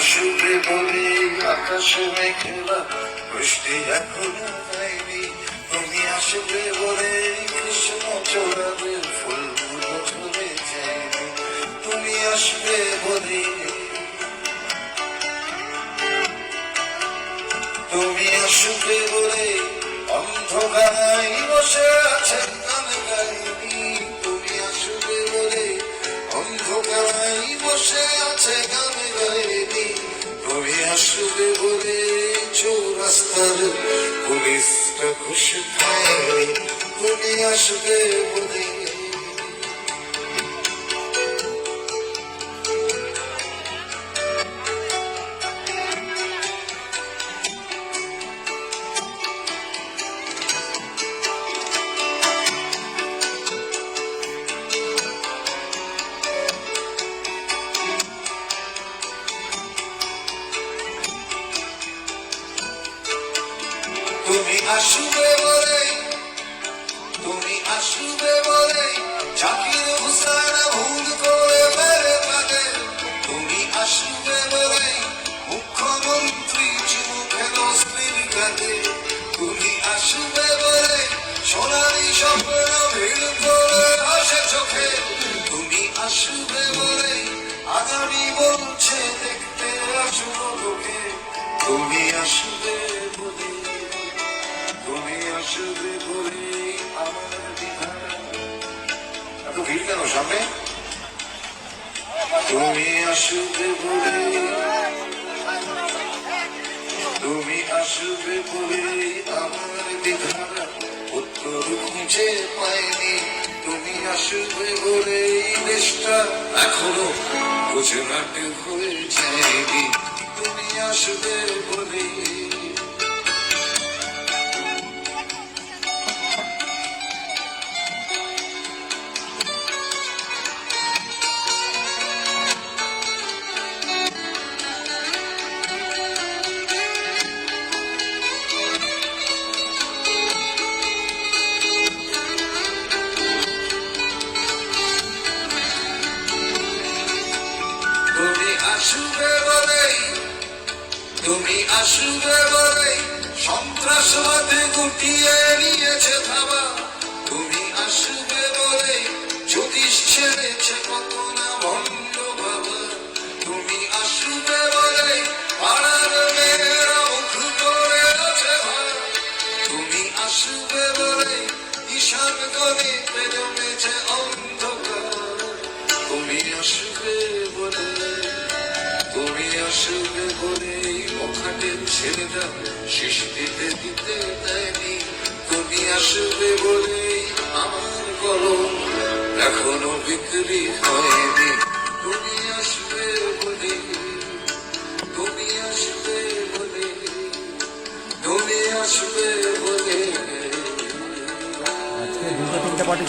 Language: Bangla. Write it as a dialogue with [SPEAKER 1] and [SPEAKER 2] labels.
[SPEAKER 1] আসবে বলে আকাশে মেঘলা, বৃষ্টি এখনও হয়নি তুমি আসবে বলে কৃষ্ণ চোরাবে, ফুলগুলো ঝরে যায়নি। তুমি আসবে বলে। তুমি আসবে বলে অন্ধকারাই বসে আছে আসবে বলে চৌরাস্তার পুলিশটা খুশি পায়নি তুমি আসবে তুমি আসবে বলে, তুমি আসবে বলে, জাকির হুসাইন ভুল করে তুমি আসবে বলে, মুখ্যমন্ত্রী চুমুখে নসলির কাঁধে তুমি আসবে বলে, সোনালি স্বপ্ন ভিড় করে আসে চোখে। তুমি আসবে বলে, আগামী বলছে দেখতে আসব লোকে তুমি আসবে আসবে বলে আমার বিধান। এত ভিড় কেন সামনে? তুমি আসবে বলে তুমি আসবে বলে আমার বিধান। উত্তর খুঁজে পাইনি। তুমি আসবে বলে দেশটা এখনও গুজরাট হয়ে যায়নি। তুমি আসবে আসবে বলে, তুমি আসবে বলে, সন্ত্রাসবাদে গুটিয়ে নিয়েছে থাবা তুমি আসবে বলে জ্যোতিষ ছেড়েছে কত না ভণ্ড বাবা। তুমি আসবে বলে, পাড়ার মেয়েরা মুখ করে আছে তুমি আসবে বলে, ঈশান গণে জমেছে তুমি আসবে বলে ওখানে ছেলেরা শেষ দিতে দেয়নি। তুমি আসবে বলে আমার কলম এখনও বিক্রি হয়নি। তুমি আসবে বলে তুমি আসবে বলে তুমি আসবে বলে
[SPEAKER 2] আজকে দুটো তিনটে পার্টি